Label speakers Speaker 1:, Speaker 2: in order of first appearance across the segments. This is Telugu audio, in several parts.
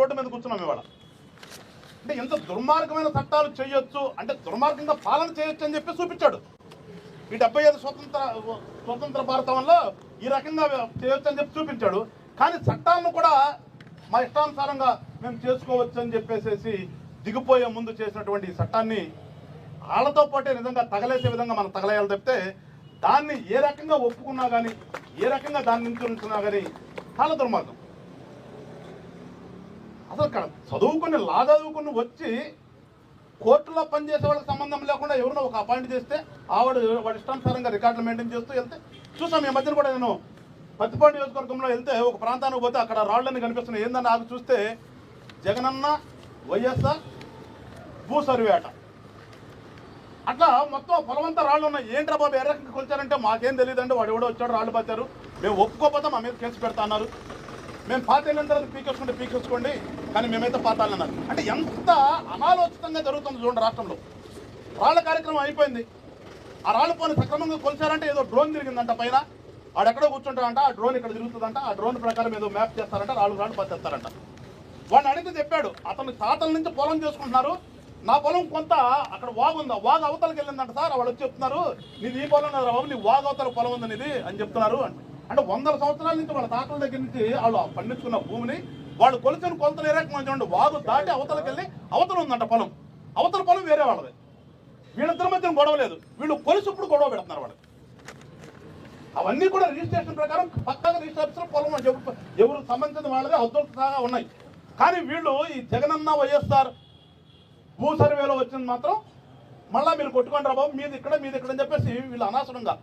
Speaker 1: రోడ్డు మీద కూర్చున్నాం ఇవాళ. అంటే ఎంత దుర్మార్గమైన చట్టాలు చేయొచ్చు అంటే దుర్మార్గంగా పాలన చేయొచ్చు అని చెప్పి చూపించాడు. ఈ డెబ్బై ఐదు స్వతంత్ర స్వతంత్ర భారతంలో ఈ రకంగా చేయొచ్చు అని చెప్పి చూపించాడు. కానీ చట్టాలను కూడా మా ఇష్టానుసారంగా మేము చేసుకోవచ్చు అని చెప్పేసి దిగిపోయే ముందు చేసినటువంటి ఈ చట్టాన్ని వాళ్ళతో పాటే నిజంగా తగలేసే విధంగా మనం తగలేయాలి తప్పితే దాన్ని ఏ రకంగా ఒప్పుకున్నా కానీ ఏ రకంగా దాన్ని నుంచి కానీ చాలా దుర్మార్గం. అసలు చదువుకుని లా చదువుకుని వచ్చి కోర్టులో పనిచేసే వాళ్ళకి సంబంధం లేకుండా ఎవరినో ఒక అపాయింట్ చేస్తే ఆవిడ వాడి ఇష్టానుసారంగా రికార్డులు మెయింటైన్ చేస్తూ వెళ్తే చూసాం ఈ మధ్యన కూడా నేను పత్తిపాటి నియోజకవర్గంలో వెళ్తే ఒక ప్రాంతానికి పోతే అక్కడ రాళ్ళని కనిపిస్తున్నాయి. ఏందని నాకు చూస్తే జగనన్న వైఎస్ఆర్ భూ సర్వే అట అట్లా మొత్తం పొలవంతా రాళ్ళు ఉన్నాయి. ఏంట్రా బాబు ఎర్రకి కొలిచారంటే మాకేం తెలియదండి. వాడు ఎవడో వచ్చాడు రాళ్ళు పట్టారు మేము ఒప్పుకోకపోతే మా మీద కేసు పెడతా అన్నారు. మేము పాత వెళ్ళిన తర్వాత పీకేసుకుంటే పీకేసుకోండి కానీ మేమైతే పాతాలని అన్నారు. అంటే ఎంత అనాలోచితంగా జరుగుతుంది చూడండి రాష్ట్రంలో. రాళ్ళ కార్యక్రమం అయిపోయింది. ఆ రాళ్ళు పోని సక్రమంగా కొలిచారంటే ఏదో డ్రోన్ తిరిగిందంట పైన. ఆడెక్కడో కూర్చుంటాడంట ఆ డ్రోన్ ఇక్కడ తిరుగుతుందంట ఆ డ్రోన్ ప్రకారం ఏదో మ్యాప్ చేస్తారంట రాళ్ళు రాళ్ళు పత్తేస్తారంట వాడిని అడిగితే చెప్పాడు అతను తాతల నుంచి పొలం చేసుకుంటున్నారు. నా పొలం కొంత అక్కడ వాగు ఉంది? వాగు అవతలకి వెళ్ళిందంట సార్. వాళ్ళు వచ్చి చెప్తున్నారు నీది ఈ పొలం కదా బాబు నీ వాగు అవతల పొలం ఉంది నీది అని చెప్తున్నారు అంటే. అంటే వందల సంవత్సరాల నుంచి వాళ్ళ తాతల దగ్గర నుంచి వాళ్ళు పండించుకున్న భూమిని వాళ్ళు కొలిచిన కొలతలు ఏ రకంగా చూడండి వాగు దాటి అవతలకి వెళ్ళి అవతల ఉందంట పొలం. అవతల పొలం వేరే వాళ్ళది. వీళ్ళిద్దరి మధ్య గొడవ లేదు. వీళ్ళు కొలిసి ఇప్పుడు గొడవ పెడుతున్నారు వాళ్ళు అవన్నీ కూడా రిజిస్ట్రేషన్ ప్రకారం పక్కగా రిజిస్టర్ ఆఫీసులో పొలం ఎవరు సంబంధించిన వాళ్ళదే అద్భుతంగా ఉన్నాయి. కానీ వీళ్ళు ఈ జగనన్న వైఎస్ఆర్ భూ సర్వేలో వచ్చింది మాత్రం మళ్ళీ మీరు కొట్టుకుంటారా బాబు మీది ఇక్కడ మీది ఇక్కడ అని చెప్పేసి వీళ్ళు అనవసరంగా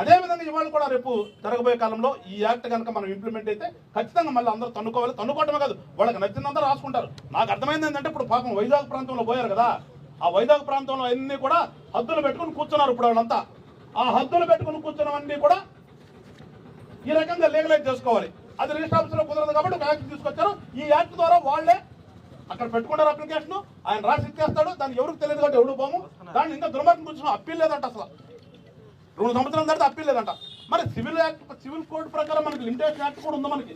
Speaker 1: అదేవిధంగా ఇవాళ కూడా రేపు జరగబోయే కాలంలో ఈ యాక్ట్ కనుక మనం ఇంప్లిమెంట్ అయితే ఖచ్చితంగా మళ్ళీ అందరూ తన్నుకోవాలి. తన్నుకోవటమే కాదు వాళ్ళకి నచ్చినంతా రాసుకుంటారు. నాకు అర్థమైంది ఏంటంటే ఇప్పుడు పాపం వైజాగ్ ప్రాంతంలో పోయారు కదా. ఆ వైజాగ్ ప్రాంతంలో అన్ని కూడా హద్దులు పెట్టుకుని కూర్చున్నారు ఇప్పుడు వాళ్ళంతా. ఆ హద్దులు పెట్టుకుని కూర్చున్నవన్నీ కూడా ఈ రకంగా లీగలైజ్ చేసుకోవాలి. అది రిజిస్టర్ ఆఫీస్లో కుదరదు కాబట్టి ఒక యాక్ట్ తీసుకొచ్చారు. ఈ యాక్ట్ ద్వారా వాళ్ళే అక్కడ పెట్టుకుంటారు అప్లికేషన్ ఆయన రాసి ఇచ్చేస్తాడు. దానికి ఎవరికి తెలియదు కాబట్టి ఎవరు పోము. దాన్ని ఇంకా దుర్మార్గం గురించి అప్పీల్ లేదంట అసలు. రెండు సంవత్సరాల తర్వాత అప్పీల్ లేదంట. మరి సివిల్ యాక్ట్ సివిల్ కోడ్ ప్రకారం మనకి లిమిటేషన్ యాక్ట్ కూడా ఉంది మనకి?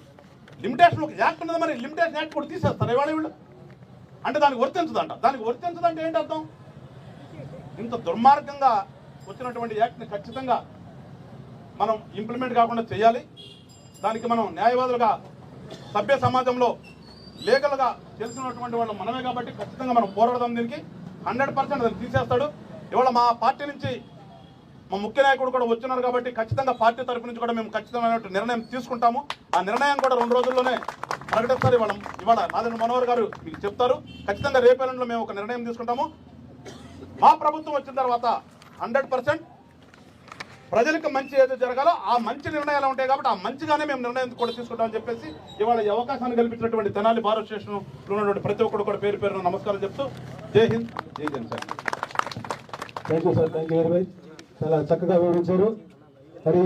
Speaker 1: లిమిటేషన్ ఒక యాక్ట్ ఉన్నది మరి లిమిటేషన్ యాక్ట్ కూడా తీసేస్తారు ఇవాళ వీళ్ళు. అంటే దానికి వర్తించదంట దానికి వర్తించదంటే ఏంటి అర్థం? ఇంత దుర్మార్గంగా వచ్చినటువంటి యాక్ట్ని ఖచ్చితంగా మనం ఇంప్లిమెంట్ కాకుండా చేయాలి. దానికి మనం న్యాయవాదులుగా సభ్య సమాజంలో లీగల్గా తెలిసినటువంటి వాళ్ళు మనమే కాబట్టి ఖచ్చితంగా మనం పోరాడదాం దీనికి. హండ్రెడ్ పర్సెంట్ తీసేస్తాడు. ఇవాళ మా పార్టీ నుంచి మా ముఖ్య నాయకుడు కూడా వచ్చినారు కాబట్టి ఖచ్చితంగా పార్టీ తరఫు నుంచి కూడా మేము ఖచ్చితమైన నిర్ణయం తీసుకుంటాము. ఆ నిర్ణయం కూడా రెండు రోజుల్లోనే ప్రకటిస్తారు. ఇవాళ ఇవాళ నాదెండ్ల మనోహర్ గారు మీకు చెప్తారు. ఖచ్చితంగా రేపేళ్ళలో మేము ఒక నిర్ణయం తీసుకుంటాము. మా ప్రభుత్వం వచ్చిన తర్వాత హండ్రెడ్ పర్సెంట్ ప్రజలకు మంచి ఏదో జరగాలో ఆ మంచి నిర్ణయాలు ఉంటాయి కాబట్టి ఆ మంచిగానే మేము నిర్ణయం కూడా తీసుకుంటామని చెప్పేసి ఇవాళ ఈ అవకాశాన్ని కల్పించినటువంటి తెనాలి భారత స్టేషన్లో ఉన్నటువంటి ప్రతి ఒక్కరు కూడా పేరు పేరున నమస్కారం చెప్తూ జై హింద్ జై Jan sir
Speaker 2: thank you sir thank you very much చాలా చక్కగా వివరించారు. మరి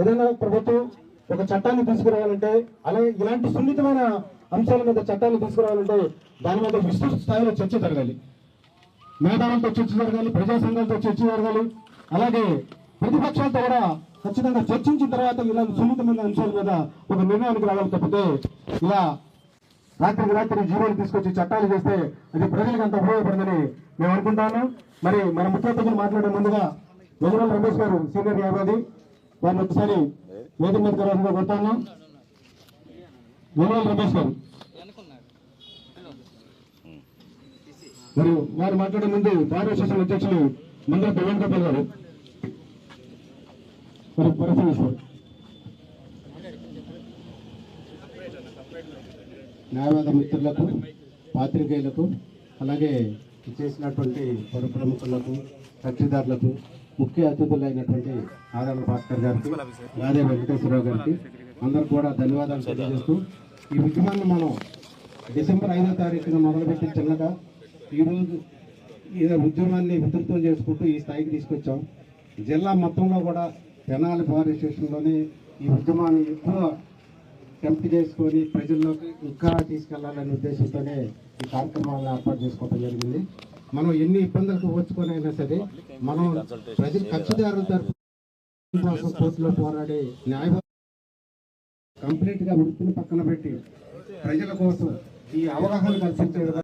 Speaker 2: ఏదైనా ప్రభుత్వం ఒక చట్టాన్ని తీసుకురావాలంటే అలాగే ఇలాంటి సున్నితమైన అంశాల మీద చట్టాన్ని తీసుకురావాలంటే దాని మీద విస్తృత స్థాయిలో చర్చ జరగాలి. మేధావులతో చర్చ జరగాలి ప్రజా సంఘాలతో చర్చ జరగాలి. అలాగే ప్రతిపక్షాలతో కూడా ఖచ్చితంగా చర్చించిన తర్వాత ఇలాంటి సున్నితమైన అంశాల మీద ఒక నిర్ణయానికి రావాలి తప్పితే ఇలా రాత్రికి రాత్రి జీవోలు తీసుకొచ్చి చట్టాలు చేస్తే అది ప్రజలకు అంత ఉపయోగపడదని మేము అనుకుంటాను మరి మన ముఖ్య మాట్లాడే ముందుగా వెజరాల రమేష్ గారు సీనియర్ న్యాయవాది. వారిని ఒకసారి వేదిక మీద కలవకుండా కొట్టాను వెజరాల రమేష్ గారు. మరి వారు మాట్లాడే ముందు భారత అసోసియేషన్ అధ్యక్షులు మందర ప్రవీణ్ గోపాల్ గారు. మరి పరిశీలిస్తారు
Speaker 3: న్యాయవాద మిత్రులకు పాత్రికేయులకు అలాగే చేసినటువంటి పౌర ప్రముఖులకు కక్షిదారులకు ముఖ్య అతిథులైనటువంటి ఆదరణ భాస్కర్ గారికి రాధే వెంకటేశ్వరరావు గారికి అందరికి కూడా ధన్యవాదాలు తెలియజేస్తూ ఈ ఉద్యమాన్ని మనం డిసెంబర్ ఐదో తారీఖున మొదలుపెట్టిన చిన్నగా ఈరోజు ఈ ఉద్యమాన్ని విస్తృతం చేసుకుంటూ ఈ స్థాయికి తీసుకొచ్చాం. జిల్లా మొత్తంలో కూడా తెనాలి పోలీస్ స్టేషన్లోనే ఈ ఉద్యమాన్ని ఎక్కువ టెంప్ట్ చేసుకొని ప్రజల్లోకి ఇంకా తీసుకెళ్ళాలనే ఉద్దేశంతోనే ఈ కార్యక్రమాలను ఏర్పాటు చేసుకోవడం జరిగింది. మనం ఎన్ని ఇబ్బందులకు వచ్చుకొని అయినా సరే మనం ప్రజలు కక్షిదారుల తరఫున కోసం కోర్టులో పోరాడి న్యాయ కంప్లీట్గా వృత్తిని పక్కన పెట్టి ప్రజల కోసం ఈ అవగాహన కల్పించే